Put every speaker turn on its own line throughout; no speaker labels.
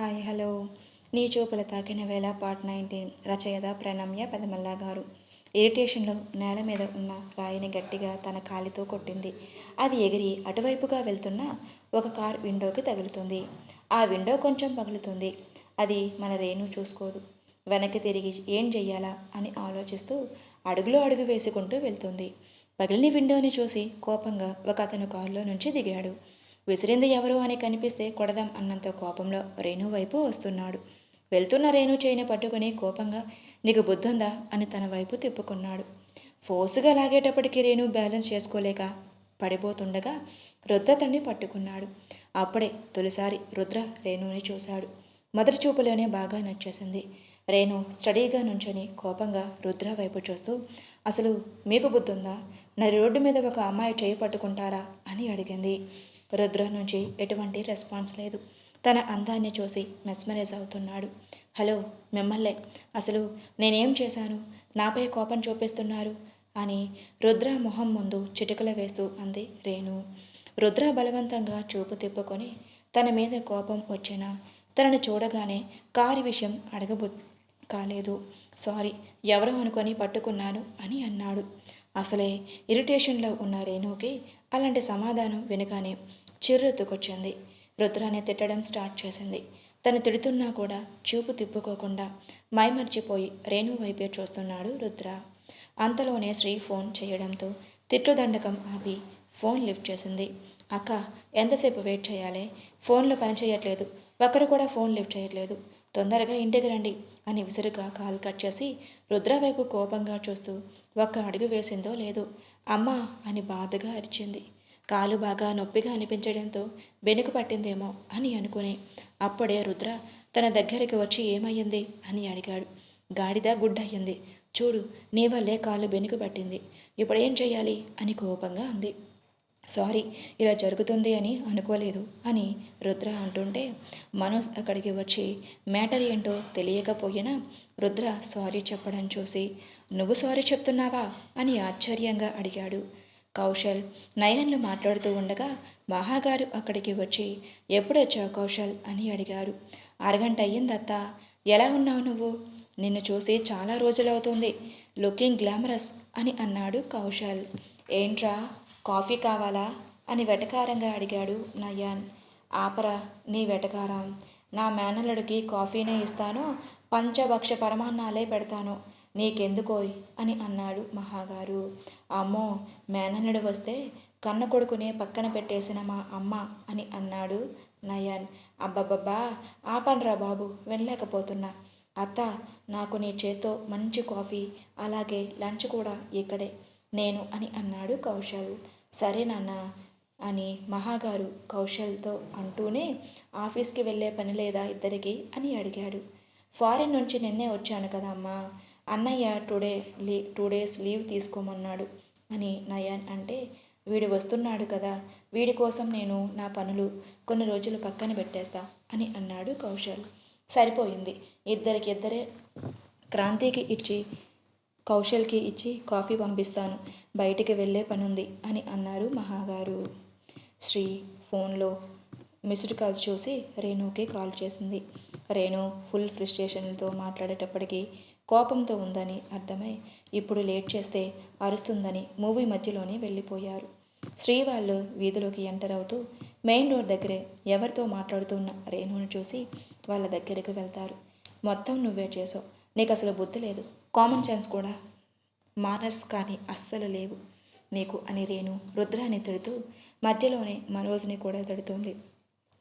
Hi hello. నీ చూపుల తాకిన వేళ పార్ట్ నైన్టీన్ రచయిత ప్రణమ్య పెదమల్లా గారు. ఇరిటేషన్లో నేల మీద ఉన్న రాయిని గట్టిగా తన కాలితో కొట్టింది. అది ఎగిరి అటువైపుగా వెళ్తున్న ఒక కార్ విండోకి తగులుతుంది. ఆ విండో కొంచెం పగులుతుంది. అది మన రేణు చూసుకోదు. వెనక్కి తిరిగి ఏం చెయ్యాలా అని ఆలోచిస్తూ అడుగులో అడుగు వేసుకుంటూ వెళ్తుంది. పగిలిన విండోని చూసి కోపంగా ఒక అతను కారులో నుంచి దిగాడు. విసిరింది ఎవరు అని కనిపిస్తే కొడదాం అన్నంత కోపంలో రేణు వైపు వస్తున్నాడు. వెళ్తున్న రేణు చేయిని పట్టుకుని కోపంగా నీకు బుద్ధుందా? అని తన వైపు తిప్పుకున్నాడు. ఫోర్సుగా లాగేటప్పటికి రేణు బ్యాలెన్స్ చేసుకోలేక పడిపోతుండగా రుద్ర తన్ని పట్టుకున్నాడు. అప్పుడే తొలిసారి రుద్ర రేణుని చూశాడు. మొదటి చూపులోనే బాగా నచ్చేసింది. రేణు స్టడీగా నుంచొని కోపంగా రుద్ర వైపు చూస్తూ అసలు మీకు బుద్ధుందా? నా రోడ్డు మీద ఒక అమ్మాయి చేయి పట్టుకుంటారా? అని అడిగింది. రుద్ర నుంచి ఎటువంటి రెస్పాన్స్ లేదు. తన అందాన్ని చూసి మెస్మరైజ్ అవుతున్నాడు. హలో మిమ్మల్నే. అసలు నేనేం చేశాను? నాపై కోపం చూపిస్తున్నారు అని రుద్ర మొహం ముందు చిటికల వేస్తూ అంది రేణు. రుద్ర బలవంతంగా చూపు తిప్పుకొని తన మీద కోపం వచ్చినా తనను చూడగానే కారు విషయం అడగబు కాలేదు. సారీ ఎవరో అనుకొని పట్టుకున్నాను అని అన్నాడు. అసలే ఇరిటేషన్లో ఉన్న రేణుకి అలాంటి సమాధానం వినగానే చిర్రెత్తుకొచ్చింది. రుద్రాన్ని తిట్టడం స్టార్ట్ చేసింది. తను తిడుతున్నా కూడా చూపు తిప్పుకోకుండా మైమర్చిపోయి రేణు వైపే చూస్తున్నాడు రుద్ర. అంతలోనే శ్రీ ఫోన్ చేయడంతో తిట్టుదండకం ఆపి ఫోన్ లిఫ్ట్ చేసింది. అక్క ఎంతసేపు వెయిట్ చేయాలి? ఫోన్లో పని చేయట్లేదు. ఒకరు కూడా ఫోన్ లిఫ్ట్ చేయట్లేదు. తొందరగా ఇంటికి రండి అని విసురుగా కాల్ కట్ చేసి రుద్ర వైపు కోపంగా చూస్తూ ఒక్క అడుగు వేసిందో లేదు అమ్మా అని బాధగా అరిచింది. కాలు బాగా నొప్పిగా అనిపించడంతో వెనుక పట్టిందేమో అని అనుకుని అప్పుడే రుద్ర తన దగ్గరికి వచ్చి ఏమయ్యింది అని అడిగాడు. గాడిద గుడ్డయ్యింది. చూడు నీ వల్లే కాలు బెనుకు పట్టింది. ఇప్పుడు ఏం చేయాలి అని కోపంగా అంది. సారీ ఇలా జరుగుతుంది అని అనుకోలేదు అని రుద్ర అంటుంటే మనోజ్ అక్కడికి వచ్చి మ్యాటర్ ఏంటో తెలియకపోయినా రుద్ర సారీ చెప్పడం చూసి నువ్వు సారీ చెప్తున్నావా? అని ఆశ్చర్యంగా అడిగాడు. కౌశల్ నయన్లు మాట్లాడుతూ ఉండగా మహాగారు అక్కడికి వచ్చి ఎప్పుడొచ్చావు కౌశల్? అని అడిగారు. అరగంట అయ్యిందత్త ఎలా ఉన్నావు నువ్వు? నిన్ను చూసి చాలా రోజులవుతుంది. లుకింగ్ గ్లామరస్ అని అన్నాడు కౌశల్. ఏంట్రా? కాఫీ కావాలా? అని వెటకారంగా అడిగాడు నయాన్. ఆపరా నీ వెటకారం. నా మేనల్లుడికి కాఫీనే ఇస్తాను పంచభక్ష పరమాన్నాలే పెడతాను. నీకెందుకోయ్ అని అన్నాడు మహాగారు. అమ్మో మేనల్లుడు వస్తే కన్న కొడుకునే పక్కన పెట్టేసిన మా అమ్మ అని అన్నాడు నయన్. అబ్బబ్బబ్బా ఆపన్రా బాబు వినలేకపోతున్నా అత్త నాకు నీ చేత్తో మంచి కాఫీ అలాగే లంచ్ కూడా ఇక్కడే నేను అని అన్నాడు కౌశల్. సరే నాన్న అని మహాగారు కౌశల్తో అంటూనే ఆఫీస్కి వెళ్ళే పని లేదా ఇద్దరికి అని అడిగాడు. ఫారిన్ నుంచి నిన్నే వచ్చాను కదా అమ్మా అన్నయ్య టుడే లీ టూ డేస్ లీవ్ తీసుకోమన్నాడు. అని నయాన్ అంటే వీడు వస్తున్నాడు కదా వీడి కోసం నేను నా పనులు కొన్ని రోజులు పక్కన పెట్టేస్తా అని అన్నాడు కౌశల్. సరిపోయింది. ఇద్దరికి ఇద్దరే క్రాంతికి ఇచ్చి కౌశల్కి ఇచ్చి కాఫీ పంపిస్తాను. బయటికి వెళ్ళే పనుంది అని అన్నారు మహాగారు. శ్రీ ఫోన్లో మిస్డ్ కాల్స్ చూసి రేణుకి కాల్ చేసింది. రేణు ఫుల్ ఫ్రస్ట్రేషన్తో మాట్లాడేటప్పటికీ కోపంతో ఉందని అర్థమై ఇప్పుడు లేట్ చేస్తే అరుస్తుందని మూవీ మధ్యలోనే వెళ్ళిపోయారు. శ్రీ వాళ్ళు వీధిలోకి ఎంటర్ అవుతూ మెయిన్ రోడ్ దగ్గరే ఎవరితో మాట్లాడుతున్న రేణుని చూసి వాళ్ళ దగ్గరికి వెళ్తారు. మొత్తం నువ్వే చేసావు. నీకు అసలు బుద్ధి లేదు. కామన్ సెన్స్ కూడా మానర్స్ కానీ అస్సలు లేవు. నీకు అని రేణు రుద్రాన్ని తిడుతూ మధ్యలోనే మనోజ్ని కూడా తిడుతుంది.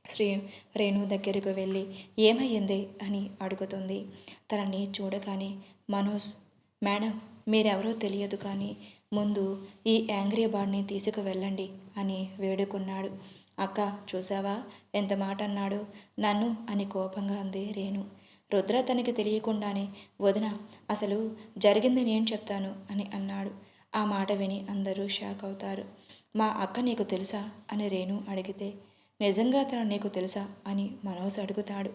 శ్రీ రేణు దగ్గరకు వెళ్ళి ఏమయ్యింది అని అడుగుతుంది. తనని చూడగానే మనోజ్ మేడం మీరెవరో తెలియదు కానీ ముందు ఈ యాంగ్రీ బాడ్ని తీసుకువెళ్ళండి అని వేడుకున్నాడు. అక్క చూసావా? ఎంత మాట అన్నాడు నన్ను అని కోపంగా అంది రేణు. రుద్ర తనకి తెలియకుండానే వదిన అసలు జరిగింది నేను చెప్తాను అని అన్నాడు. ఆ మాట విని అందరూ షాక్ అవుతారు. మా అక్క నీకు తెలుసా? అని రేణు అడిగితే. నిజంగా తను నీకు తెలుసా? అని మనోజ్ అడుగుతాడు.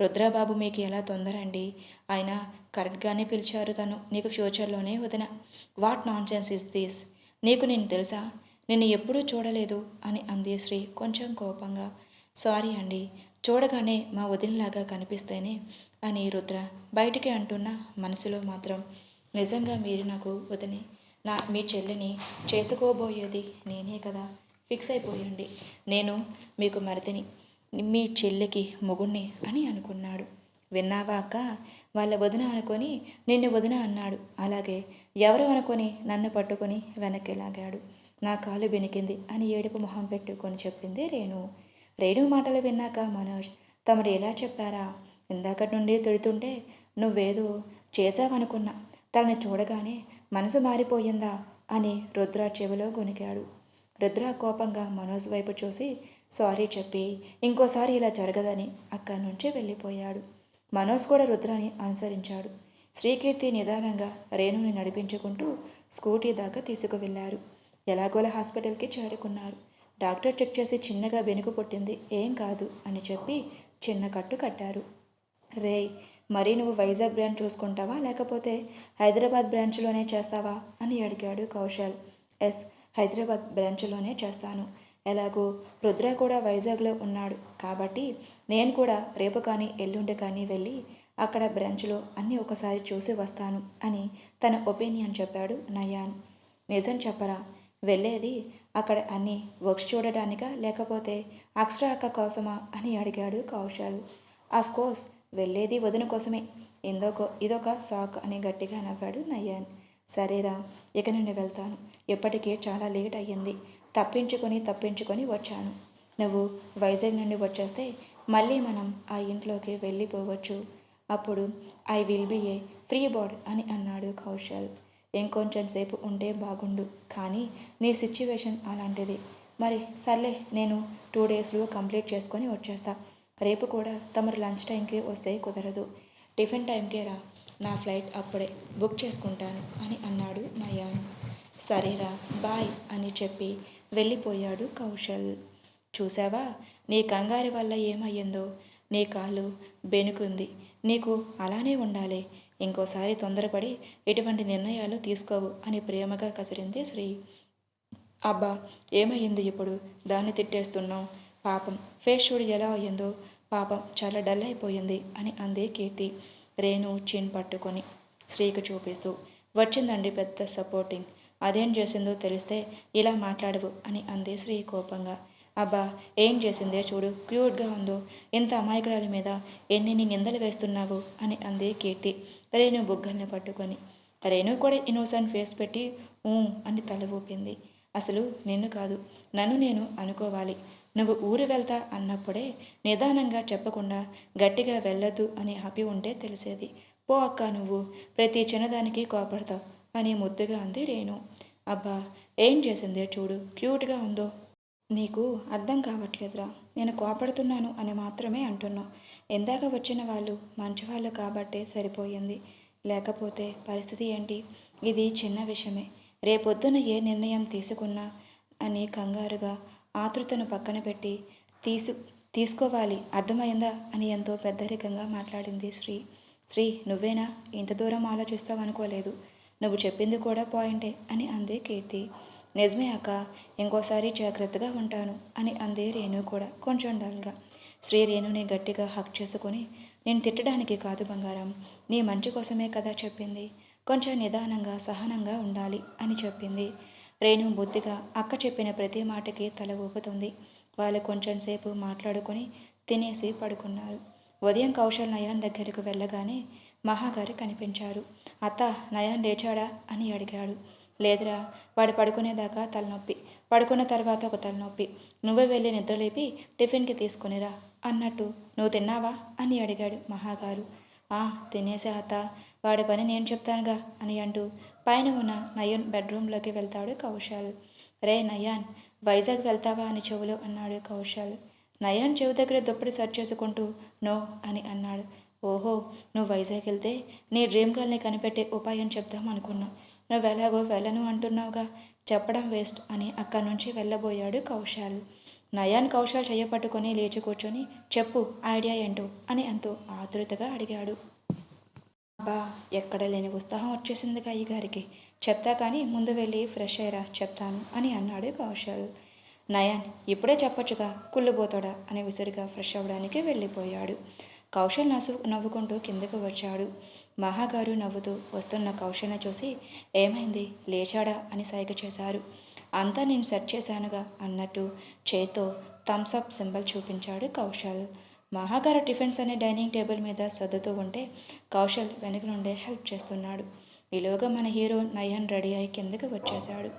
రుద్రబాబు మీకు ఎలా తొందర అండి ఆయన కరెక్ట్గానే పిలిచారు తను. నీకు ఫ్యూచర్లోనే వదిన. What nonsense is this? నీకు నేను తెలుసా? నిన్ను ఎప్పుడూ చూడలేదు అని అంది శ్రీ కొంచెం కోపంగా. సారీ అండి. చూడగానే మా వదినలాగా కనిపిస్తేనే అని రుద్ర బయటికి అంటున్న మనసులో మాత్రం. నిజంగా మీరు నాకు వదిని నా మీ చెల్లిని చేసుకోబోయేది నేనే కదా. ఫిక్స్ అయిపోయండి. నేను మీకు మరిదిని. మీ చెల్లికి మొగుణ్ణి అని అనుకున్నాడు. విన్నావాక వాళ్ళ వదిన అనుకొని నిన్ను వదిన అన్నాడు. అలాగే ఎవరు అనుకొని నన్ను పట్టుకొని వెనక్కి లాగాడు? నా కాలు బెనికింది అని ఏడుపు మొహం పెట్టుకొని చెప్పింది రేణు. రేణు మాటలు విన్నాక మనోజ్ తమరు ఎలా చెప్పారా? ఇందాకటి నుండి తిడుతుంటే నువ్వేదో చేశావనుకున్నా. తనని చూడగానే మనసు మారిపోయిందా? అని రుద్ర చెవిలో గొనికాడు రుద్ర కోపంగా మనోజ్ వైపు చూసి సారీ చెప్పి ఇంకోసారి ఇలా జరగదని అక్కడి నుంచి వెళ్ళిపోయాడు. మనోజ్ కూడా రుద్రాని అనుసరించాడు. శ్రీకీర్తి నిదానంగా రేణుని నడిపించుకుంటూ స్కూటీ దాకా తీసుకువెళ్ళారు ఎలాగోలా హాస్పిటల్కి చేరుకున్నారు. డాక్టర్ చెక్ చేసి చిన్నగా వెనుక పుట్టింది ఏం కాదు అని చెప్పి చిన్న కట్టు కట్టారు. రే మరి నువ్వు వైజాగ్ బ్రాంచ్ చూసుకుంటావా లేకపోతే హైదరాబాద్ బ్రాంచ్లోనే చేస్తావా అని అడిగాడు కౌశల్. ఎస్ హైదరాబాద్ బ్రాంచ్లోనే చేస్తాను. ఎలాగో రుద్ర కూడా వైజాగ్లో ఉన్నాడు. కాబట్టి నేను కూడా రేపు కానీ ఎల్లుండి కానీ వెళ్ళి అక్కడ బ్రాంచ్లో అన్నీ ఒకసారి చూసి వస్తాను అని తన ఒపీనియన్ చెప్పాడు నయాన్. నిజం చెప్పరా? వెళ్ళేది అక్కడ అన్ని వర్క్స్ చూడడానికా? లేకపోతే అక్షర అక్క కోసమా? అని అడిగాడు కౌశల్. ఆఫ్ కోర్స్ వెళ్ళేది వదిన కోసమే. ఇందొక ఇదొక సాక్ అని గట్టిగా నవ్వాడు నయ్యాన్ సరేరా ఇక నేను వెళ్తాను. ఇప్పటికే చాలా లేట్ అయ్యింది. తప్పించుకొని తప్పించుకొని వచ్చాను. నువ్వు వైజాగ్ నుండి వచ్చేస్తే మళ్ళీ మనం ఆ ఇంట్లోకి వెళ్ళిపోవచ్చు. అప్పుడు I will be a free bird అని అన్నాడు కౌశల్. ఇంకొంచెం సేపు ఉంటే బాగుండు కానీ నీ సిచ్యువేషన్ అలాంటిది. మరి సర్లే నేను టూ డేస్లో కంప్లీట్ చేసుకొని వచ్చేస్తా. రేపు కూడా తమరు లంచ్ టైంకి వస్తే కుదరదు. టిఫిన్ టైంకే రా నా ఫ్లైట్ అప్పుడే బుక్ చేసుకుంటాను అని అన్నాడు నయాన్. సరేరా బాయ్ అని చెప్పి వెళ్ళిపోయాడు కౌశల్. చూసావా నీ కంగారి వల్ల ఏమయ్యిందో? నీ కాలు బెనుకుంది నీకు అలానే ఉండాలి. ఇంకోసారి తొందరపడి ఎటువంటి నిర్ణయాలు తీసుకోవు అని ప్రేమగా కసిరింది శ్రీ. అబ్బా ఏమయ్యింది ఇప్పుడు? దాన్ని తిట్టేస్తున్నాం పాపం. ఫేస్ ఎలా అయ్యిందో. పాపం. చాలా డల్ అయిపోయింది అని అంది కీర్తి. రేణు చిన్ పట్టుకొని శ్రీకి చూపిస్తూ. వచ్చిందండి పెద్ద సపోర్టింగ్. అదేం చేసిందో తెలిస్తే ఇలా మాట్లాడవు అని అంది శ్రీ కోపంగా. అబ్బా ఏం చేసిందే చూడు క్యూట్గా ఉందో ఎంత అమాయకురాలి మీద ఎన్ని నిందలు వేస్తున్నావు అని అంది కీర్తి. రేణు బుగ్గల్ని పట్టుకొని రేణు కూడా ఇన్నోసెంట్ ఫేస్ పెట్టి ఊ అని తల ఊపింది. అసలు నిన్ను కాదు నన్ను నేను అనుకోవాలి. నువ్వు ఊరు వెళ్తా అన్నప్పుడే నిదానంగా చెప్పకుండా గట్టిగా వెళ్ళొద్దు అని హ్యాపీ ఉంటే తెలిసేది. పో అక్క నువ్వు ప్రతి చిన్నదానికి కోపడతావు. అని ముద్దుగా అంది రేణు. అబ్బా ఏం చేసిందే చూడు క్యూట్గా ఉందో. నీకు అర్థం కావట్లేదురా నేను కోపడుతున్నాను అని మాత్రమే అంటున్నావు ఎందాక వచ్చిన వాళ్ళు మంచివాళ్ళు కాబట్టే సరిపోయింది. లేకపోతే పరిస్థితి ఏంటి? ఇది చిన్న విషయమే. రేపొద్దున ఏ నిర్ణయం తీసుకున్నా అని కంగారుగా ఆతృతను పక్కన పెట్టి తీసు తీసుకోవాలి అర్థమైందా అని ఎంతో పెద్దరికంగా మాట్లాడింది శ్రీ. శ్రీ నువ్వేనా? ఇంత దూరం ఆలోచిస్తావు అనుకోలేదు నువ్వు చెప్పింది కూడా పాయింటే అని అందే కీర్తి. నిజమే అక్క ఇంకోసారి జాగ్రత్తగా ఉంటాను అని అందే రేణు కూడా కొంచెం డల్గా. శ్రీ రేణుని గట్టిగా హక్ చేసుకొని నేను తిట్టడానికి కాదు బంగారం నీ మంచి కోసమే కదా చెప్పింది. కొంచెం నిదానంగా సహనంగా ఉండాలి అని చెప్పింది. రేణు బుద్ధిగా అక్క చెప్పిన ప్రతి మాటకి తల ఊపుతుంది. వాళ్ళు కొంచెం సేపు మాట్లాడుకొని తినేసి పడుకున్నారు. ఉదయం కౌశల్ నయాన్ దగ్గరకు వెళ్ళగానే మహాగారు కనిపించారు. అత్త నయాన్ లేచాడా? అని అడిగాడు. లేదురా వాడు పడుకునేదాకా తలనొప్పి. పడుకున్న తర్వాత ఒక తలనొప్పి. నువ్వే వెళ్ళి నిద్రలేపి టిఫిన్కి తీసుకునిరా. అన్నట్టు నువ్వు తిన్నావా? అని అడిగాడు మహాగారు. ఆ తినేసే అత్త. వాడి పని నేను చెప్తానుగా అని అంటూ పైన ఉన్న నయన్ బెడ్రూమ్లోకి వెళ్తాడు కౌశల్. రే నయాన్ వైజాగ్ వెళ్తావా అని చెవులో అన్నాడు కౌశల్. నయాన్ చెవి దగ్గర దుప్పటి సర్చ్ చేసుకుంటూ నో అని అన్నాడు. ఓహో నువ్వు వైజాగ్ వెళ్తే నీ డ్రీమ్ గర్ల్ని కనిపెట్టే ఉపాయం చెప్దాం అనుకున్నా. నువ్వు ఎలాగో వెళ్ళను అంటున్నావుగా. చెప్పడం వేస్ట్ అని అక్కడి నుంచి వెళ్ళబోయాడు కౌశాల్. నయాన్ కౌశాల్ చేయపట్టుకొని లేచి కూర్చొని చెప్పు ఐడియా ఏంటో అని ఎంతో ఆతృతగా అడిగాడు. అబ్బా ఎక్కడ లేని ఉత్సాహం వచ్చేసిందిగా ఈ గారికి. చెప్తా కానీ ముందు వెళ్ళి ఫ్రెష్ అయ్యరా చెప్తాను అని అన్నాడు కౌశల్. నయాన్ ఇప్పుడే చెప్పొచ్చుగా కుళ్ళుపోతాడా అని విసురుగా ఫ్రెష్ అవ్వడానికి వెళ్ళిపోయాడు. కౌశల్ నసు నవ్వుకుంటూ కిందకు వచ్చాడు. మహాగారు నవ్వుతూ వస్తున్న కౌశల్ని చూసి ఏమైంది? లేచాడా? అని సైగ చేశారు. అంతా నేను సెట్ చేశానుగా అన్నట్టు చేత్తో థమ్స్అప్ సింబల్ చూపించాడు కౌశల్. మహాగారు టిఫిన్స్ అనే డైనింగ్ టేబుల్ మీద సర్దుతూ ఉంటే కౌశల్ వెనక నుండే హెల్ప్ చేస్తున్నాడు. ఈలోగా మన హీరో నయన్ రెడీ అయి కిందకి వచ్చేశాడు.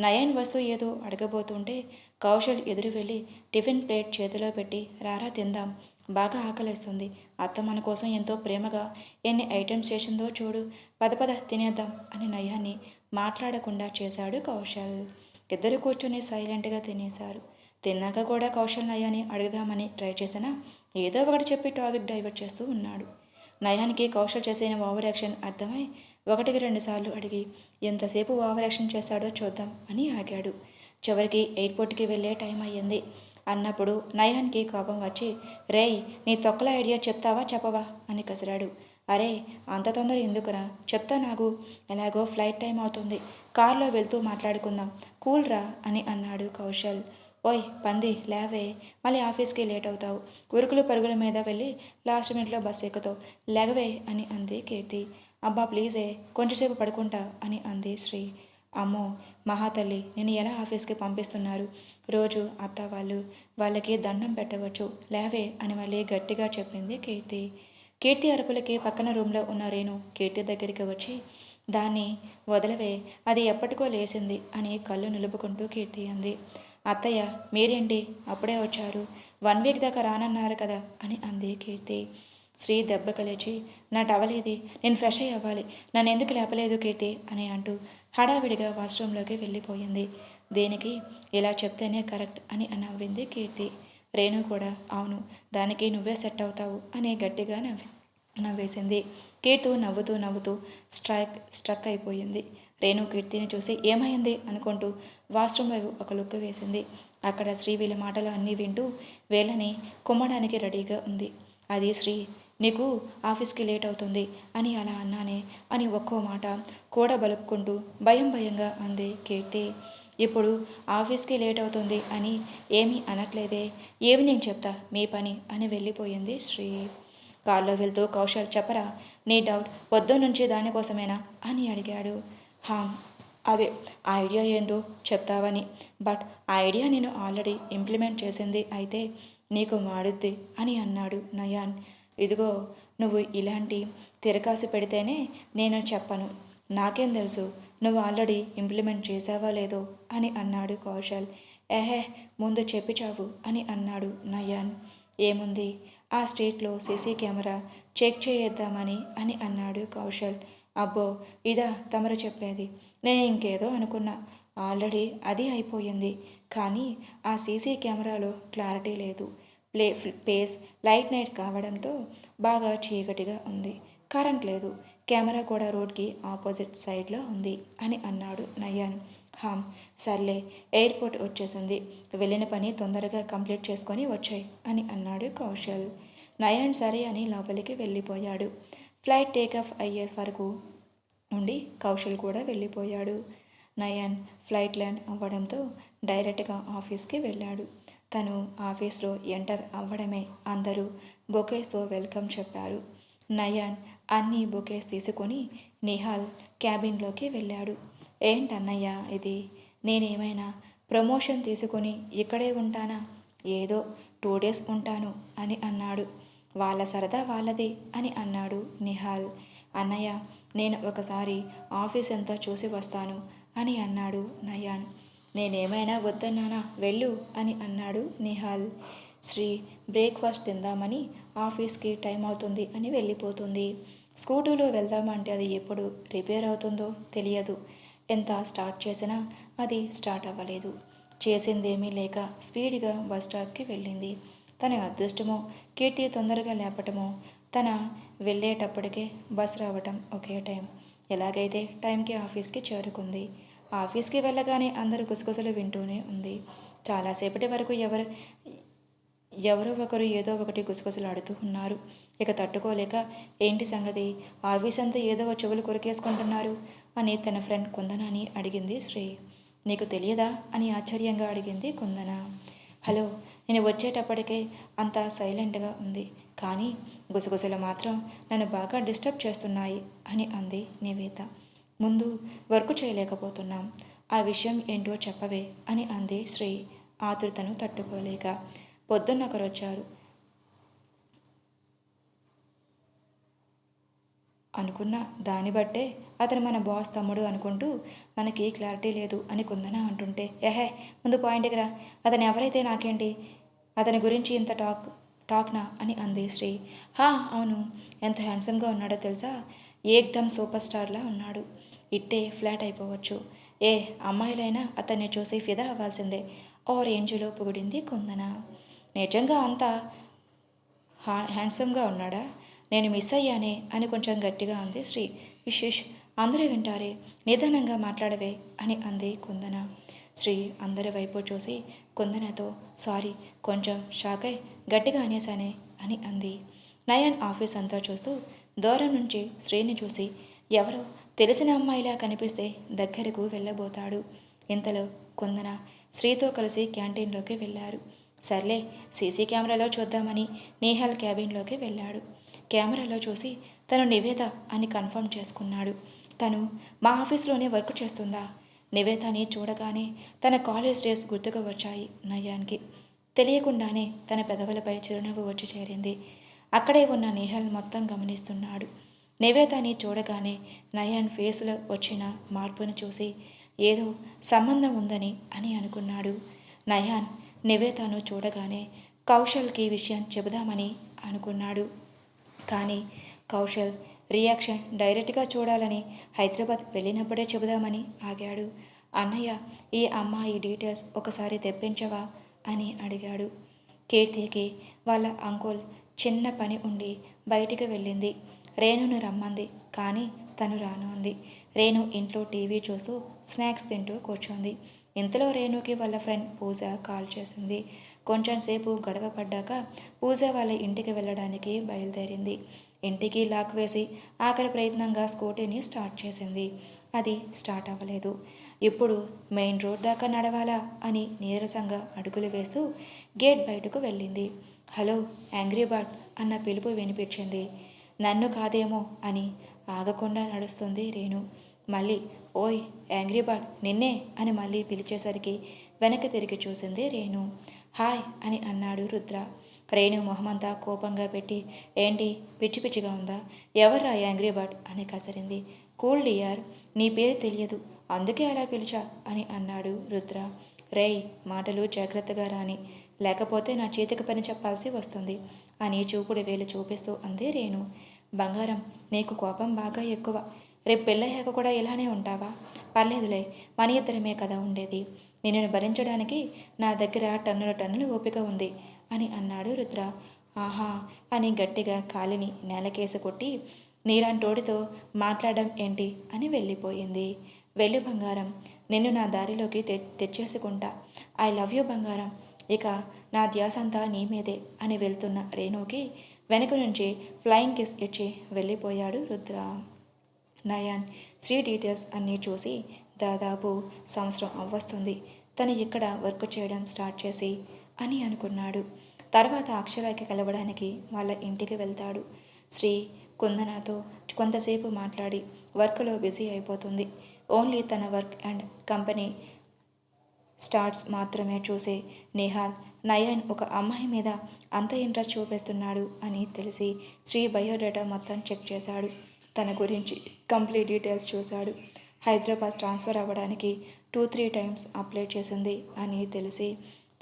నయన్ వస్తూ ఏదో అడగబోతుంటే కౌశల్ ఎదురు వెళ్ళి టిఫిన్ ప్లేట్ చేతిలో పెట్టి రారా తిందాం. బాగా ఆకలేస్తుంది. అత్త మన కోసం ఎంతో ప్రేమగా ఎన్ని ఐటమ్స్ చేసిందో చూడు. పద పద తినేద్దాం అని నయాన్ని మాట్లాడకుండా చేశాడు కౌశల్. ఇద్దరు కూర్చొని సైలెంట్గా తినేశారు. తిన్నాక కూడా కౌశల్ నయాన్ని అడుగుదామని ట్రై చేసినా ఏదో ఒకటి చెప్పి టాపిక్ డైవర్ట్ చేస్తూ ఉన్నాడు. నయానికి కౌశల్ చేసిన ఓవర్ యాక్షన్ అర్థమై ఒకటికి రెండు సార్లు అడిగి ఎంతసేపు ఓవర్ యాక్షన్ చేస్తాడో చూద్దాం అని ఆగాడు. చివరికి ఎయిర్పోర్ట్కి వెళ్ళే టైం అయ్యింది. అన్నప్పుడు నయాన్కి కోపం వచ్చి రేయ్ నీ తొక్కల ఐడియా చెప్తావా చెప్పవా? అని కసిరాడు. అరే అంత తొందర ఎందుకురా? చెప్తా నాకు ఎలాగో ఫ్లైట్ టైం అవుతుంది. కారులో వెళ్తూ మాట్లాడుకుందాం. కూల్ రా అని అన్నాడు కౌశల్. ఓయ్ పంది లేవే. మళ్ళీ ఆఫీస్కి లేట్ అవుతావు. ఉరుకులు పరుగుల మీద వెళ్ళి లాస్ట్ మినిట్లో బస్సు ఎక్కుతావు. లేవే అని అంది కీర్తి. అబ్బా ప్లీజే. కొంచెంసేపు పడుకుంటా అని అంది శ్రీ. అమ్మో మహాతల్లి నేను ఎలా ఆఫీస్కి పంపిస్తున్నారు? రోజు అత్త వాళ్ళు వాళ్ళకి దండం పెట్టవచ్చు. లేవే అని మళ్ళీ గట్టిగా చెప్పింది కీర్తి. కీర్తి అరుపులకి పక్కన రూమ్లో ఉన్న రేణు కీర్తి దగ్గరికి వచ్చి దాన్ని వదలవే అది ఎప్పటికో లేసింది అని కళ్ళు నిలుపుకుంటూ కీర్తి అంది. అత్తయ్య మీరేంటి? అప్పుడే వచ్చారు. వన్ వీక్ దాకా రానన్నారు కదా అని అంది కీర్తి. శ్రీ దెబ్బ కలిచి నా టవలేది నేను ఫ్రెష్ అయ్యి అవ్వాలి. నన్ను ఎందుకు లేపలేదు కీర్తి? అని అంటూ హడావిడిగా వాష్రూమ్లోకి వెళ్ళిపోయింది. దేనికి? ఇలా చెప్తేనే కరెక్ట్ అని నవ్వింది కీర్తి. రేణు కూడా అవును దానికి నువ్వే సెట్ అవుతావు అని గట్టిగా నవ్వి నవ్వేసింది. కీర్తు నవ్వుతూ నవ్వుతూ స్ట్రైక్ స్ట్రక్ అయిపోయింది. రేణు కీర్తిని చూసి ఏమైంది? అనుకుంటూ వాష్రూమ్ వైపు ఒక లుక్ వేసింది. అక్కడ శ్రీ వీళ్ళ మాటలు అన్నీ వింటూ వేళ్ళని కుమ్మడానికి రెడీగా ఉంది. అది శ్రీ నీకు ఆఫీస్కి లేట్ అవుతుంది అని అలా అన్నానే అని ఒక్కో మాట కూడా బలుక్కుంటూ భయం భయంగా అంది కీర్తి. ఇప్పుడు ఆఫీస్కి లేట్ అవుతుంది అని ఏమీ అనట్లేదే. ఏమి నేను చెప్తా? మీ పని అని వెళ్ళిపోయింది శ్రీ. కారులో వెళ్తూ కౌశల్ చెప్పరా? నీ డౌట్ పొద్దు నుంచి దానికోసమేనా? అని అడిగాడు. హా అదే ఐడియా ఏందో చెప్తావని. బట్ ఆ ఐడియా నేను ఆల్రెడీ ఇంప్లిమెంట్ చేసింది అయితే నీకు మాడుద్ది అని అన్నాడు నయాన్. ఇదిగో నువ్వు ఇలాంటి తిరకాసు పెడితేనే నేను చెప్పను. నాకేం తెలుసు? నువ్వు ఆల్రెడీ ఇంప్లిమెంట్ చేసావా లేదో అని అన్నాడు కౌశల్. ఏహే ముందు చెప్పి చావు అని అన్నాడు నయాన్. ఏముంది? ఆ స్టేట్లో సీసీ కెమెరా చెక్ చేయేద్దామని అని అన్నాడు కౌశల్. అబ్బో ఇదా తమరు చెప్పేది. నేను ఇంకేదో అనుకున్నా. ఆల్రెడీ అది అయిపోయింది. కానీ ఆ సీసీ కెమెరాలో క్లారిటీ లేదు. ప్లే ప్లేస్ లైట్ నైట్ కావడంతో బాగా చీకటిగా ఉంది. కరెంట్ లేదు. కెమెరా కూడా రోడ్కి ఆపోజిట్ సైడ్లో ఉంది అని అన్నాడు నయాన్. హామ్ సర్లే ఎయిర్పోర్ట్ వచ్చేసింది. వెళ్ళిన పని తొందరగా కంప్లీట్ చేసుకొని వచ్చాయి అని అన్నాడు కౌశల్. నయాన్ సరే అని లోపలికి వెళ్ళిపోయాడు. ఫ్లైట్ టేకాఫ్ అయ్యే వరకు ఉండి కౌశల్ కూడా వెళ్ళిపోయాడు. నయాన్ ఫ్లైట్ ల్యాండ్ అవ్వడంతో డైరెక్ట్గా ఆఫీస్కి వెళ్ళాడు. తను ఆఫీస్లో ఎంటర్ అవ్వడమే అందరూ బొకేస్తో వెల్కమ్ చెప్పారు. నయాన్ అన్ని బొకేస్ తీసుకొని నిహాల్ క్యాబిన్లోకి వెళ్ళాడు. ఏంటన్నయ్యా ఇది? నేనేమైనా ప్రమోషన్ తీసుకొని ఇక్కడే ఉంటానా? ఏదో టూ డేస్ ఉంటాను అని అన్నాడు. వాళ్ళ సరదా వాళ్ళది అని అన్నాడు నిహాల్. అన్నయ్య నేను ఒకసారి ఆఫీస్ అంతా చూసి వస్తాను అని అన్నాడు నయాన్. నేనేమైనా వద్దన్నానా? వెళ్ళు అని అన్నాడు నిహాల్. శ్రీ బ్రేక్ఫాస్ట్ తిందామని ఆఫీస్కి టైం అవుతుంది అని వెళ్ళిపోతుంది. స్కూటీలో వెళ్దామంటే అది ఎప్పుడు రిపేర్ అవుతుందో తెలియదు. ఎంత స్టార్ట్ చేసినా అది స్టార్ట్ అవ్వలేదు. చేసిందేమీ లేక స్పీడ్గా బస్ స్టాప్కి వెళ్ళింది. తన అదృష్టమో కీర్తి తొందరగా లేపటమో తన వెళ్ళేటప్పటికే బస్ రావటం ఒకే టైం. ఎలాగైతే టైంకి ఆఫీస్కి చేరుకుంది. ఆఫీస్కి వెళ్ళగానే అందరూ గుసగుసలు వింటూనే ఉంది. చాలాసేపటి వరకు ఎవరు ఎవరో ఒకరు ఏదో ఒకటి గుసగుసలాడుతూ ఉన్నారు. ఇక తట్టుకోలేక ఏంటి సంగతి? ఆఫీస్ అంతా ఏదో ఒక చెవులు కొరికేసుకుంటున్నారు అని తన ఫ్రెండ్ కుందనాని అడిగింది శ్రీ. నీకు తెలియదా? అని ఆశ్చర్యంగా అడిగింది కుందన. హలో నేను వచ్చేటప్పటికే అంత సైలెంట్గా ఉంది. కానీ గుసగుసలు మాత్రం నన్ను బాగా డిస్టర్బ్ చేస్తున్నాయి అని అంది నివేత. ముందు వర్క్ చేయలేకపోతున్నాం. ఆ విషయం ఏంటో చెప్పవే అని అంది శ్రీ. ఆతృతను తట్టుకోలేక. పొద్దున్న ఒకరు వచ్చారు అనుకున్న దాన్ని బట్టే అతను మన బాస్ తమ్ముడు అనుకుంటూ మనకి క్లారిటీ లేదు అని కుందన అంటుంటే ఎహే ముందు పాయింట్కి రా. అతను ఎవరైతే నాకేంటి? అతని గురించి ఇంత టాక్ టాక్నా అని అంది శ్రీ. హా అవును. ఎంత హ్యాండ్సమ్గా ఉన్నాడో తెలుసా? ఏక్దమ్ సూపర్ స్టార్లా ఉన్నాడు. ఇట్టే ఫ్లాట్ అయిపోవచ్చు. ఏ అమ్మాయిలైనా అతన్ని చూసి ఫిదా అవ్వాల్సిందే. ఓ రేంజ్లో పొగిడింది కుందన. నిజంగా అంత హా హ్యాండ్సమ్గా ఉన్నాడా? నేను మిస్ అయ్యానే అని కొంచెం గట్టిగా అంది శ్రీ. విశేష్ అందరూ వింటారే నిదానంగా మాట్లాడవే అని అంది కుందన. శ్రీ అందరి వైపు చూసి కుందనతో సారీ కొంచెం షాక్ అయి గట్టిగా అనేసానే అని అంది. నయన్ ఆఫీస్ అంతా చూస్తూ దూరం నుంచి శ్రీని చూసి ఎవరో తెలిసిన అమ్మాయిలా కనిపిస్తే దగ్గరకు వెళ్ళబోతాడు. ఇంతలో కుందన శ్రీతో కలిసి క్యాంటీన్లోకి వెళ్ళారు. సర్లే సీసీ కెమెరాలో చూద్దామని నేహాల్ క్యాబిన్లోకి వెళ్ళాడు. కెమెరాలో చూసి తను నివేద అని కన్ఫర్మ్ చేసుకున్నాడు. తను మా ఆఫీస్లోనే వర్క్ చేస్తుందా? నివేదని చూడగానే తన కాలేజ్ డేస్ గుర్తుకు వచ్చాయి నయాన్కి. తెలియకుండానే తన పెదవులపై చిరునవ్వు వచ్చి చేరింది. అక్కడే ఉన్న నేహల్ మొత్తం గమనిస్తున్నాడు. నివేదని చూడగానే నయాన్ ఫేస్లో వచ్చిన మార్పును చూసి ఏదో సంబంధం ఉందని అని అనుకున్నాడు. నయాన్ నివేతను చూడగానే కౌశల్కి విషయం చెబుదామని అనుకున్నాడు. కానీ కౌశల్ రియాక్షన్ డైరెక్ట్గా చూడాలని హైదరాబాద్ వెళ్ళినప్పుడే చెబుదామని ఆగాడు. అన్నయ్య ఈ అమ్మాయి డీటెయిల్స్ ఒకసారి తెప్పించవా? అని అడిగాడు. కీర్తికి వాళ్ళ అంకుల్ చిన్న పని ఉండి బయటికి వెళ్ళింది. రేణును రమ్మంది కానీ తను రాను అంది రేణు ఇంట్లో టీవీ చూస్తూ స్నాక్స్ తింటూ కూర్చుంది. ఇంతలో రేణుకి వాళ్ళ ఫ్రెండ్ పూజ కాల్ చేసింది. కొంచెం సేపు గడవ పడ్డాక పూజ వాళ్ళ ఇంటికి వెళ్ళడానికి బయలుదేరింది. ఇంటికి లాక్ వేసి ఆఖరి ప్రయత్నంగా స్కూటీని స్టార్ట్ చేసింది. అది స్టార్ట్ అవ్వలేదు. ఇప్పుడు మెయిన్ రోడ్ దాకా నడవాలా అని నీరసంగా అడుగులు వేస్తూ గేట్ బయటకు వెళ్ళింది. హలో యాంగ్రీ బర్డ్ అన్న పిలుపు వినిపించింది. నన్ను కాదేమో అని ఆగకుండా నడుస్తుంది రేణు. మళ్ళీ ఓయ్ యాంగ్రీ బర్డ్ నిన్నే అని మళ్ళీ పిలిచేసరికి వెనక్కి తిరిగి చూసింది రేణు. హాయ్ అని అన్నాడు రుద్ర. రేణు మొహమంతా కోపంగా పెట్టి ఏంటి పిచ్చి పిచ్చిగా ఉందా? ఎవర్రా యాంగ్రీ బర్డ్ అని కసరింది. కూల్ డియర్ నీ పేరు తెలియదు అందుకే అలా పిలిచా అని అన్నాడు రుద్ర. రేయ్ మాటలు జాగ్రత్తగా రాని లేకపోతే నా చేతికి పని చెప్పాల్సి వస్తుంది అని చూపుడు వేలు చూపిస్తూ అంది రేణు. బంగారం నీకు కోపం బాగా ఎక్కువ. రేపు పెళ్ళయ్యాక కూడా ఇలానే ఉంటావా? పర్లేదులే మన ఇద్దరమే కదా ఉండేది. నిన్ను భరించడానికి నా దగ్గర టన్నుల టన్నుల ఓపిక ఉంది అని అన్నాడు రుద్ర. ఆహా అని గట్టిగా కాలిని నేలకేసి కొట్టి నీలాంటోడితో మాట్లాడడం ఏంటి అని వెళ్ళిపోయింది. వెళ్ళు బంగారం నిన్ను నా దారిలోకి తె తెచ్చేసుకుంటా. ఐ లవ్ యూ బంగారం ఇక నా ధ్యాసంతా నీ మీదే అని వెళ్తున్న రేణుకి వెనుక నుంచి ఫ్లయింగ్ కిస్ ఇచ్చి వెళ్ళిపోయాడు రుద్ర. నయాన్. శ్రీ డీటెయిల్స్ అన్నీ చూసి దాదాపు సంవత్సరం అవ్వస్తుంది. తను ఇక్కడ వర్క్ చేయడం స్టార్ట్ చేసి అని అనుకున్నాడు. తర్వాత అక్షరాకి కలవడానికి వాళ్ళ ఇంటికి వెళ్తాడు. శ్రీ కుందనతో కొంతసేపు మాట్లాడి వర్క్లో బిజీ అయిపోతుంది. ఓన్లీ తన వర్క్ అండ్ కంపెనీ స్టార్ట్స్ మాత్రమే చూసే నిహాల్ నయన్ ఒక అమ్మాయి మీద అంత ఇంట్రెస్ట్ చూపిస్తున్నాడు అని తెలిసి శ్రీ బయోడేటా మొత్తం చెక్ చేశాడు. తన గురించి కంప్లీట్ డీటెయిల్స్ చూశాడు. హైదరాబాద్ ట్రాన్స్ఫర్ అవ్వడానికి టూ త్రీ టైమ్స్ అప్లై చేసింది అని తెలిసి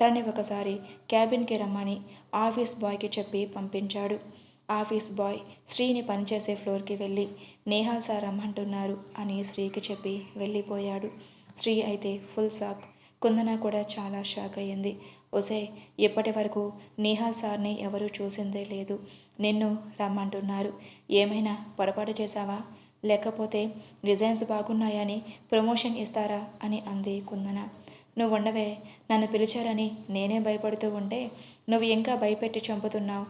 తనని ఒకసారి క్యాబిన్కి రమ్మని ఆఫీస్ బాయ్కి చెప్పి పంపించాడు. ఆఫీస్ బాయ్ శ్రీని పనిచేసే ఫ్లోర్కి వెళ్ళి నేహాల్ సార్ రమ్మంటున్నారు అని శ్రీకి చెప్పి వెళ్ళిపోయాడు. శ్రీ అయితే ఫుల్ షాక్. కుందన కూడా చాలా షాక్ అయ్యింది. ఒసే ఇప్పటి వరకు నేహాల్ సార్ని ఎవరూ చూసిందే లేదు. నిన్ను రమ్మంటున్నారు. ఏమైనా పొరపాటు చేశావా? లేకపోతే డిజైన్స్ బాగున్నాయని ప్రమోషన్ ఇస్తారా? అని అంది కుందన. నువ్వు ఉండవే నన్ను పిలిచారని నేనే భయపడుతూ ఉంటే నువ్వు ఇంకా భయపెట్టి చంపుతున్నావు.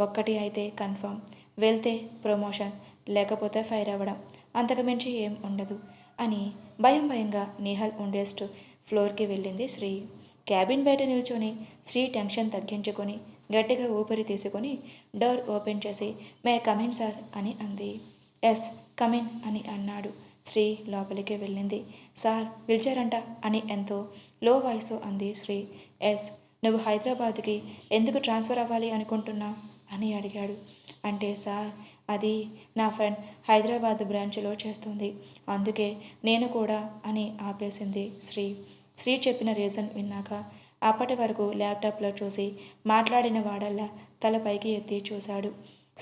ఒక్కటి అయితే కన్ఫర్మ్. వెళ్తే ప్రమోషన్ లేకపోతే ఫైర్ అవ్వడం. అంతకుమించి ఏం ఉండదు అని భయం భయంగా నిహల్ ఉండేస్తూ ఫ్లోర్కి వెళ్ళింది శ్రీ. క్యాబిన్ బయట నిల్చొని శ్రీ టెన్షన్ తగ్గించుకొని గట్టిగా ఊపిరి తీసుకొని డోర్ ఓపెన్ చేసి మే కమిన్ సార్ అని అంది. ఎస్ కమిన్ అని అన్నాడు. శ్రీ లోపలికి వెళ్ళింది. సార్ పిలిచారంట అని ఎంతో లో వాయిస్తో అంది శ్రీ. ఎస్ నువ్వు హైదరాబాద్కి ఎందుకు ట్రాన్స్ఫర్ అవ్వాలి అనుకుంటున్నా అని అడిగాడు. అంటే సార్ అది నా ఫ్రెండ్ హైదరాబాద్ బ్రాంచ్లో చేస్తుంది. అందుకే నేను కూడా అని ఆపేసింది శ్రీ. శ్రీ చెప్పిన రీజన్ విన్నాక అప్పటి వరకు ల్యాప్టాప్లో చూసి మాట్లాడిన వాడల్లా తల పైకి ఎత్తి చూశాడు.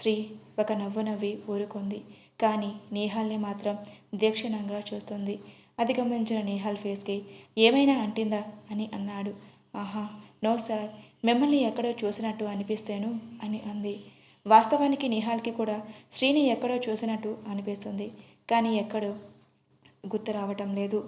శ్రీ ఒక నవ్వు నవ్వి ఊరుకుంది. కానీ నేహాల్ని మాత్రం దీక్షణంగా చూస్తుంది. అది గమనించిన నేహాల్ ఫేస్కి ఏమైనా అంటిందా అని అన్నాడు. ఆహా నో సార్ మిమ్మల్ని ఎక్కడో చూసినట్టు అనిపిస్తేను అని అంది. వాస్తవానికి నిహాల్కి కూడా శ్రీని ఎక్కడో చూసినట్టు అనిపిస్తుంది. కానీ ఎక్కడో గుర్తు రావటం లేదు.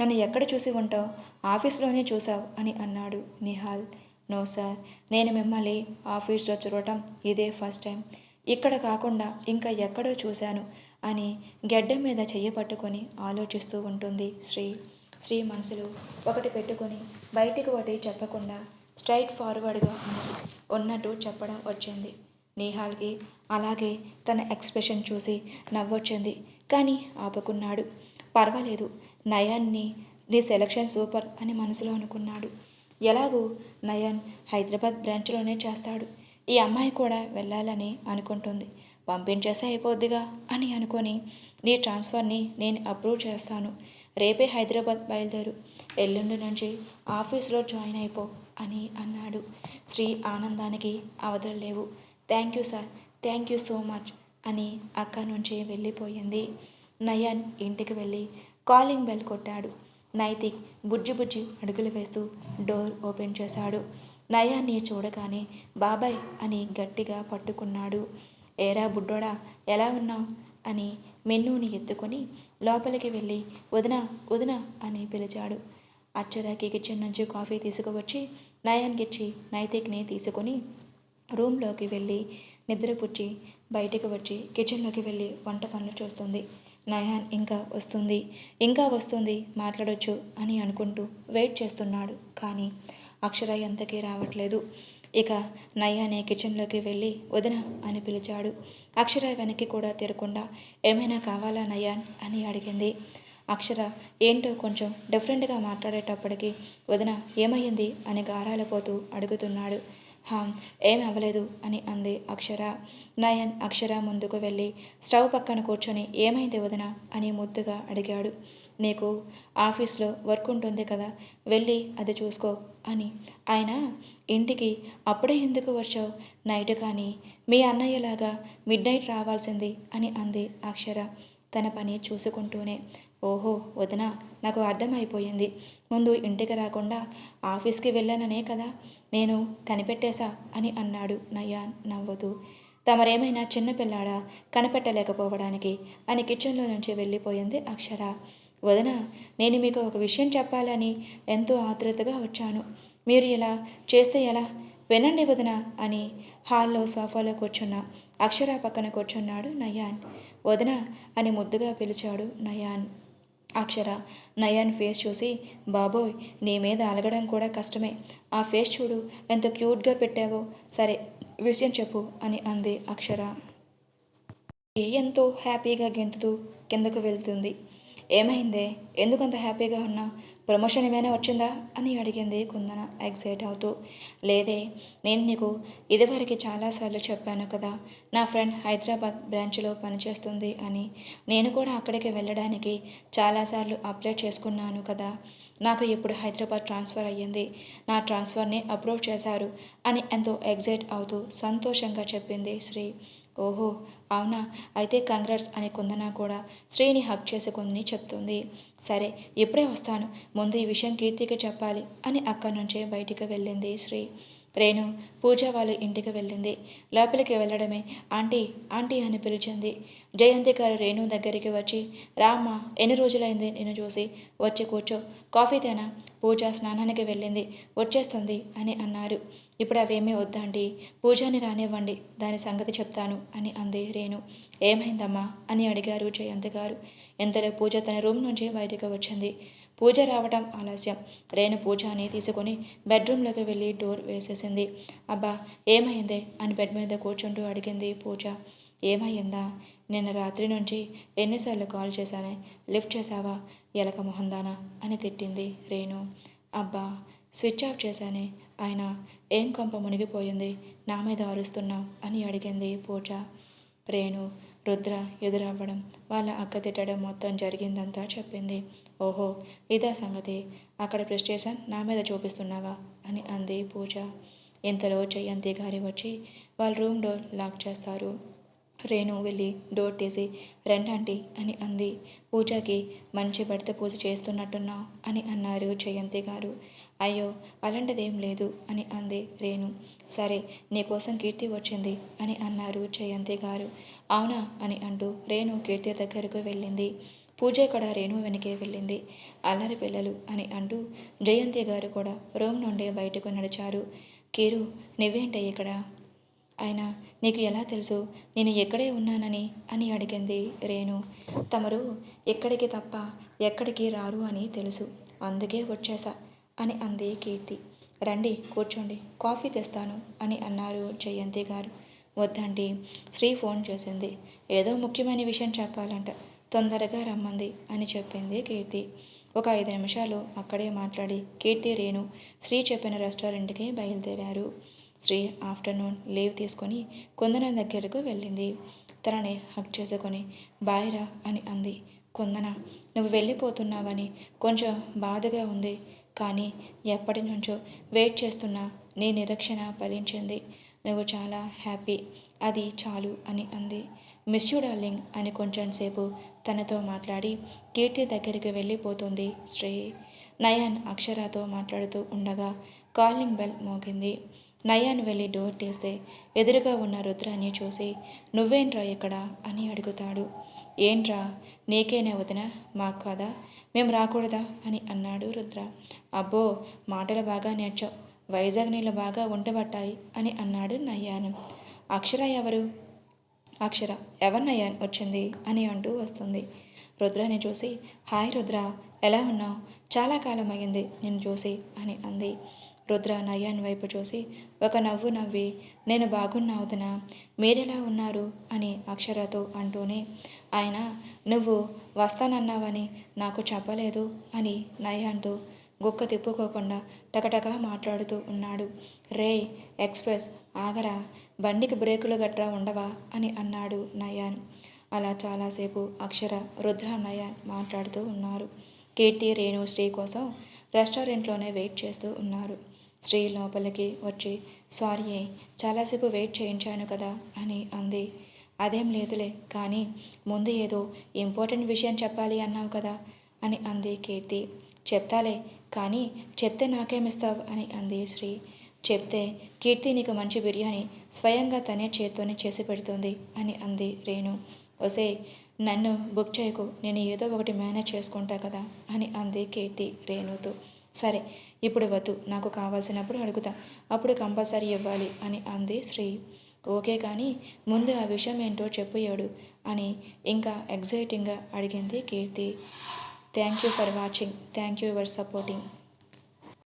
నన్ను ఎక్కడ చూసి ఉంటావు? ఆఫీస్లోనే చూసావు అని అన్నాడు నిహాల్. నో సార్ నేను మిమ్మల్ని ఆఫీస్లో చూడటం ఇదే ఫస్ట్ టైం. ఇక్కడ కాకుండా ఇంకా ఎక్కడో చూశాను అని గెడ్డ మీద చెయ్యి పట్టుకొని ఆలోచిస్తూ ఉంటుంది శ్రీ. శ్రీ మనసులో ఒకటి పెట్టుకొని బయటికి ఒకటి చెప్పకుండా స్ట్రైట్ ఫార్వర్డ్గా ఉన్నట్టు చెప్పడం వచ్చింది. నేహాల్కి అలాగే తన ఎక్స్ప్రెషన్ చూసి నవ్వొచ్చింది. కానీ ఆపుకున్నాడు. పర్వాలేదు నయాన్ని నీ సెలక్షన్ సూపర్ అని మనసులో అనుకున్నాడు. ఎలాగూ నయన్ హైదరాబాద్ బ్రాంచ్లోనే చేస్తాడు. ఈ అమ్మాయి కూడా వెళ్ళాలని అనుకుంటుంది. పంపించేసే అయిపోద్దిగా అని అనుకొని నీ ట్రాన్స్ఫర్ని నేను అప్రూవ్ చేస్తాను. రేపే హైదరాబాద్ బయలుదేరు. ఎల్లుండి నుంచి ఆఫీస్లో జాయిన్ అయిపో అని అన్నాడు. శ్రీ ఆనందానికి అవధులు thank you sir. Thank you so much అని అక్క నుంచి వెళ్ళిపోయింది. నయన్ ఇంటికి వెళ్ళి కాలింగ్ బెల్ కొట్టాడు. నైతిక్ బుజ్జి బుజ్జి అడుగులు వేస్తూ డోర్ ఓపెన్ చేశాడు. నయాన్ని చూడగానే బాబాయ్ అని గట్టిగా పట్టుకున్నాడు. ఏరా బుడ్డోడా ఎలా ఉన్నావు? అని మెన్నూని ఎత్తుకొని లోపలికి వెళ్ళి వదిన వదిన అని పిలిచాడు. అచ్చరాకి కిచెన్ నుంచి కాఫీ తీసుకువచ్చి నయాన్కిచ్చి నైతిక్ని తీసుకొని రూమ్లోకి వెళ్ళి నిద్రపుచ్చి బయటికి వచ్చి కిచెన్లోకి వెళ్ళి వంట పనులు చూస్తుంది. నయాన్ ఇంకా వస్తుంది ఇంకా వస్తుంది మాట్లాడొచ్చు అని అనుకుంటూ వెయిట్ చేస్తున్నాడు. కానీ అక్షర ఎంతకీ రావట్లేదు. ఇక నయానే కిచెన్లోకి వెళ్ళి వదిన అని పిలిచాడు. అక్షర వెనక్కి కూడా తిరగకుండా ఏమైనా కావాలా నయాన్? అని అడిగింది. అక్షర ఏంటో కొంచెం డిఫరెంట్గా మాట్లాడేటప్పటికి వదిన ఏమయ్యింది? అని గారాలపోతూ అడుగుతున్నాడు. హా ఏం అవ్వలేదు అని అంది అక్షర. నయన్ అక్షర ముందుకు వెళ్ళి స్టవ్ పక్కన కూర్చొని ఏమైంది వదన అని ముద్దుగా అడిగాడు. నీకు ఆఫీస్లో వర్క్ ఉంటుంది కదా వెళ్ళి అది చూసుకో అని. ఆయన ఇంటికి అప్పుడే ఎందుకు వచ్చావు? నైట్ కానీ మీ అన్నయ్యలాగా మిడ్ నైట్ రావాల్సింది అని అంది అక్షర తన పని చూసుకుంటూనే. ఓహో వదిన నాకు అర్థమైపోయింది. ముందు ఇంటికి రాకుండా ఆఫీస్కి వెళ్ళాననే కదా నేను కనిపెట్టేశా అని అన్నాడు నయాన్ నవ్వుతూ. తమరేమైనా చిన్నపిల్లాడా కనిపెట్టలేకపోవడానికి అని కిచెన్లో నుంచి వెళ్ళిపోయింది అక్షర. వదిన నేను మీకు ఒక విషయం చెప్పాలని ఎంతో ఆతృతగా వచ్చాను. మీరు ఇలా చేస్తే ఎలా? వినండి వదిన అని హాల్లో సోఫాలో కూర్చున్న అక్షర పక్కన కూర్చున్నాడు నయాన్. వదిన అని ముద్దుగా పిలిచాడు నయాన్. అక్షర నయాన్ ఫేస్ చూసి బాబోయ్ నీ మీద అలగడం కూడా కష్టమే. ఆ ఫేస్ చూడు ఎంత క్యూట్గా పెట్టావో. సరే విషయం చెప్పు అని అంది అక్షర. ఎంతో హ్యాపీగా గెంతుతూ కిందకు వెళ్తుంది. ఏమైందే? ఎందుకంత హ్యాపీగా ఉన్నా? ప్రమోషన్ ఏమైనా వచ్చిందా? అని అడిగింది కుందన ఎగ్జైట్ అవుతూ. లేదే నేను నీకు ఇదివరకు చాలాసార్లు చెప్పాను కదా నా ఫ్రెండ్ హైదరాబాద్ బ్రాంచ్లో పనిచేస్తుంది అని. నేను కూడా అక్కడికి వెళ్ళడానికి చాలాసార్లు అప్లై చేసుకున్నాను కదా నాకు ఇప్పుడు హైదరాబాద్ ట్రాన్స్ఫర్ అయ్యింది నా ట్రాన్స్ఫర్ని అప్రూవ్ చేశారు అని ఎంతో ఎగ్జైట్ అవుతూ సంతోషంగా చెప్పింది శ్రీ. ఓహో అవునా? అయితే కంగ్రాట్స్ అని కుందన కూడా శ్రీని హక్ చేసుకుందని చెప్తుంది. సరే ఇప్పుడే వస్తాను. ముందు ఈ విషయం కీర్తికి చెప్పాలి అని అక్కడి నుంచే బయటికి వెళ్ళింది శ్రీ. రేణు పూజ వాళ్ళ ఇంటికి వెళ్ళింది. లోపలికి వెళ్ళడమే ఆంటీ ఆంటీ అని పిలిచింది. జయంతి గారు రేణు దగ్గరికి వచ్చి రామ్మ ఎన్ని రోజులైంది నేను చూసి? వచ్చి కూర్చో. కాఫీ తేనా? పూజ స్నానానికి వెళ్ళింది. వచ్చేస్తుంది అని అన్నారు. ఇప్పుడు అవేమీ వద్దండి. పూజని రానివ్వండి. దాని సంగతి చెప్తాను అని అంది రేణు. ఏమైందమ్మా? అని అడిగారు జయంత్ గారు. ఇంతలో పూజ తన రూమ్ నుంచి బయటకు వచ్చింది. పూజ రావటం ఆలస్యం. రేణు పూజని తీసుకొని బెడ్రూమ్లోకి వెళ్ళి డోర్ వేసేసింది. అబ్బా ఏమైందే? అని బెడ్ మీద కూర్చుంటూ అడిగింది పూజ. ఏమైందా? నిన్న రాత్రి నుంచి ఎన్నిసార్లు కాల్ చేశానే? లిఫ్ట్ చేశావా? ఎలక మొహందానా? అని తిట్టింది రేణు. అబ్బా స్విచ్ ఆఫ్ చేశానే? ఆయన ఏం కొంప మునిగిపోయింది? నా మీద అరుస్తున్నావు? అని అడిగింది పూజ. రేణు రుద్ర ఎదురవ్వడం వాళ్ళ అక్క తిట్టడం మొత్తం జరిగిందంతా చెప్పింది. ఓహో ఇదా సంగతి. అక్కడ ప్రిస్టేషన్ నా మీద చూపిస్తున్నావా? అని అంది పూజ. ఇంతలో జయంతి గారి వచ్చి వాళ్ళ రూమ్ డోర్ లాక్ చేస్తారు. రేణు వెళ్ళి డోర్ తీసి రెండంటి అని అంది. పూజకి మంచి బడిత పూజ చేస్తున్నట్టున్నావు? అని అన్నారు జయంతి గారు. అయ్యో అలాంటిదేం లేదు అని అంది రేణు. సరే నీకోసం కీర్తి వచ్చింది అని అన్నారు జయంతి గారు. అవునా అని అంటూ రేణు కీర్తి దగ్గరకు వెళ్ళింది. పూజ కూడా రేణు వెనకే వెళ్ళింది. అల్లరి పిల్లలు అని అంటూ జయంతి గారు కూడా రూమ్ నుండి బయటకు నడిచారు. కీరు నువ్వేంటే ఇక్కడ? అయినా నీకు ఎలా తెలుసు? నేను ఎక్కడే ఉన్నానని అని అడిగింది రేణు. తమరు ఎక్కడికి తప్ప ఎక్కడికి రారు అని తెలుసు. అందుకే వచ్చేసా. అని అంది కీర్తి. రండి కూర్చోండి. కాఫీ తెస్తాను అని అన్నారు జయంతి గారు. వద్దండి శ్రీ ఫోన్ చేసింది. ఏదో ముఖ్యమైన విషయం చెప్పాలంట. తొందరగా రమ్మంది అని చెప్పింది కీర్తి. ఒక ఐదు నిమిషాలు అక్కడే మాట్లాడి కీర్తి రేణు శ్రీ చెప్పిన రెస్టారెంట్కి బయలుదేరారు. శ్రీ ఆఫ్టర్నూన్ లీవ్ తీసుకొని కొందన దగ్గరకు వెళ్ళింది. తనని హక్ చేసుకొని బాయ్రా అని అంది. కొందన నువ్వు వెళ్ళిపోతున్నావని కొంచెం బాధగా ఉంది. కానీ ఎప్పటి నుంచో వెయిట్ చేస్తున్నా నీ నిరీక్షణ ఫలించింది. నువ్వు చాలా హ్యాపీ. అది చాలు అని అంది. మిస్ యూ డార్లింగ్ అని కొంచెం సేపు తనతో మాట్లాడి కీర్తి దగ్గరికి వెళ్ళిపోతుంది శ్రీ నయాన్ అక్షరాతో మాట్లాడుతూ ఉండగా కాలింగ్ బెల్ మోగింది. నయాన్ వెళ్ళి డోర్ తీస్తే ఎదురుగా ఉన్న రుద్రాన్ని చూసి నువ్వేంట్రా ఇక్కడ? అని అడుగుతాడు. ఏంట్రా? నీకేనే వదిన? మాకు కదా? మేము రాకూడదా? అని అన్నాడు రుద్ర. అబ్బో మాటలు బాగా నేర్చావు వైజాగ్ నీళ్ళు బాగా ఉంటబట్టాయి అని అన్నాడు నయ్యాను. అక్షర ఎవరు? అక్షర ఎవరినయ్యా వచ్చింది? అని అంటూ వస్తుంది. రుద్రని చూసి హాయ్ రుద్ర ఎలా ఉన్నావు? చాలా కాలం అయింది నిన్ను చూసి అని అంది. రుద్ర నయాన్ వైపు చూసి ఒక నవ్వు నవ్వి నేను బాగున్నావుదనా మీరెలా ఉన్నారు? అని అక్షరతో అంటూనే ఆయన నువ్వు వస్తానన్నావని నాకు చెప్పలేదు అని నయాన్తో గుక్క తిప్పుకోకుండా టకటక మాట్లాడుతూ ఉన్నాడు. రే ఎక్స్ప్రెస్ ఆగరా బండికి బ్రేకులు గట్రా ఉండవా? అని అన్నాడు నయాన్. అలా చాలాసేపు అక్షర రుద్ర నయాన్ మాట్లాడుతూ ఉన్నారు. కీర్తి రేణు శ్రీ కోసం రెస్టారెంట్లోనే వెయిట్ చేస్తూ ఉన్నారు. స్త్రీ లోపలికి వచ్చి సారీ చాలాసేపు వెయిట్ చేయించాను కదా అని అంది. అదేం లేదులే కానీ ముందు ఏదో ఇంపార్టెంట్ విషయం చెప్పాలి అన్నావు కదా అని అంది కీర్తి. చెప్తాలే కానీ చెప్తే నాకేమిస్తావు అని అంది శ్రీ. చెప్తే కీర్తి నీకు మంచి బిర్యానీ స్వయంగా తనే చేత్తోనే చేసి పెడుతుంది అని అంది రేణు. ఒసే నన్ను బుక్ చేయకు నేను ఏదో ఒకటి మేనేజ్ చేసుకుంటా కదా అని అంది కీర్తి రేణుతో. సరే ఇప్పుడు వద్దు నాకు కావాల్సినప్పుడు అడుగుతా. అప్పుడు కంపల్సరీ ఇవ్వాలి అని అంది శ్రీ. ఓకే కానీ ముందు ఆ విషయం ఏంటో చెప్పేయాడు అని ఇంకా ఎగ్జైటింగ్గా అడిగింది Keerthi. Thank you for watching. Thank you your supporting.